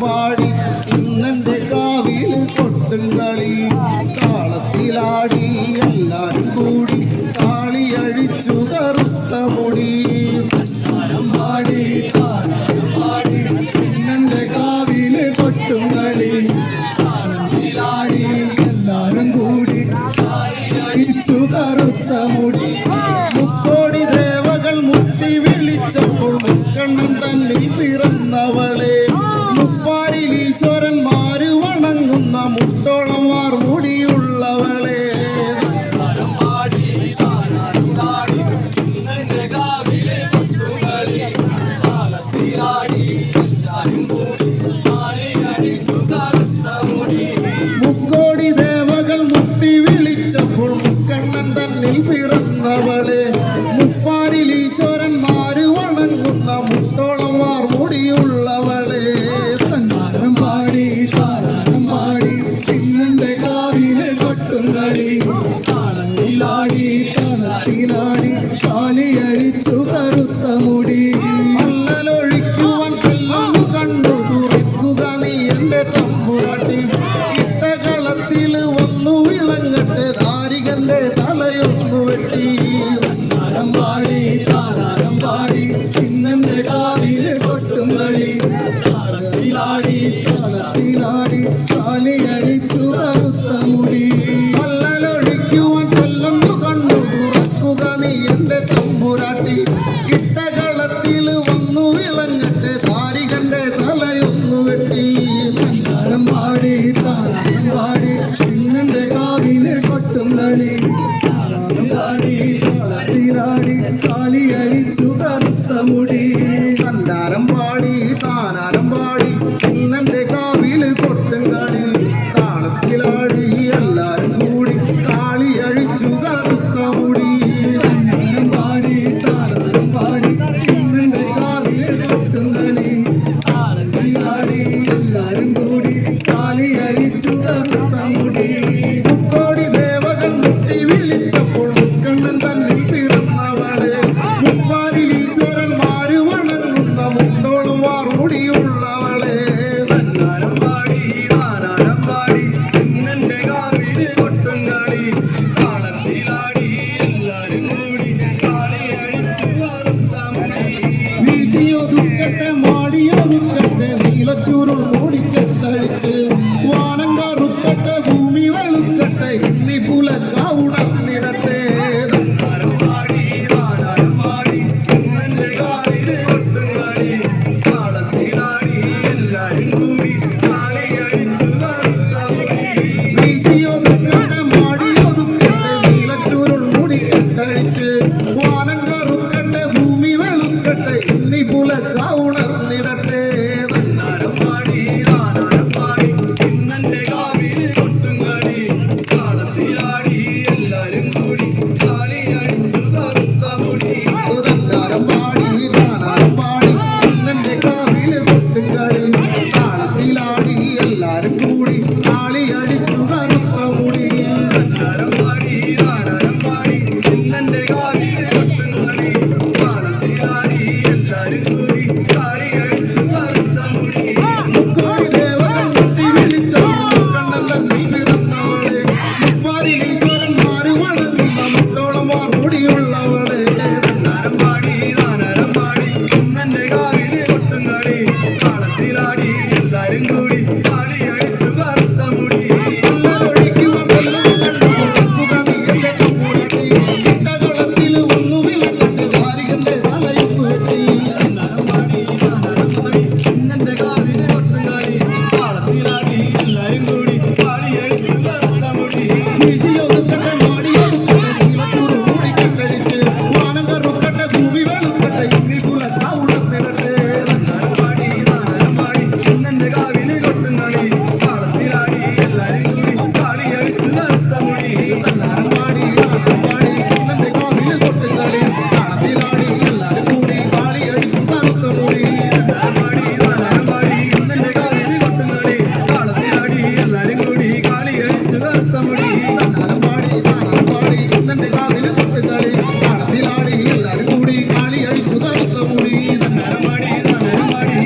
പാടി ഇന്നെന്റെ കാവിൽ കൊട്ടും കളി. താളത്തിലാടി എല്ലാരും കൂടി താളിയഴിച്ചു കറുത്ത മുടി. താരം പാടി താരം പാടി ഇന്നെന്റെ കാവിൽ കൊട്ടും കളി. താളത്തിലാടി എല്ലാരും കൂടി താളിയഴിച്ചു കറുത്ത മുടി. മുക്കോടി ദേവകൾ മുട്ടി വിളിച്ചപ്പോൾ മുക്കണ്ണൻ തന്നിൽ പിറന്നവളേ. കഥകളി കണത്തിലാടി കണത്തിലാടി കാലിയടിച്ചു കറുത്ത മുടി. അല്ലനൊഴിക്കുവാൻ കല്ലു കണ്ടു തുറക്കുക നീ എന്റെ തമ്പുരാട്ടി. ഇട്ടകളത്തിൽ വന്നു വിളങ്ങട്ടെ ദാരികന്റെ തലയൊന്നു വെട്ടി. താരം പാടി താരം പാടി ചിന്നന്റെ കാവിലെ കൊട്ടും കളി കളത്തിലാടി കളത്തിലാടി believe. que estamos. இன்னை போல காவுணர் கருங்குடி தமிழி தன் அலம்பாடி தான் அம்பாடி தன் விழாவில் பட்டுக்களி தானத்திலாடி எல்லாரும் கூடி காளி அடிச்சு தருத்த முடி தன் அலம்பாடி தான் அலம்பாடி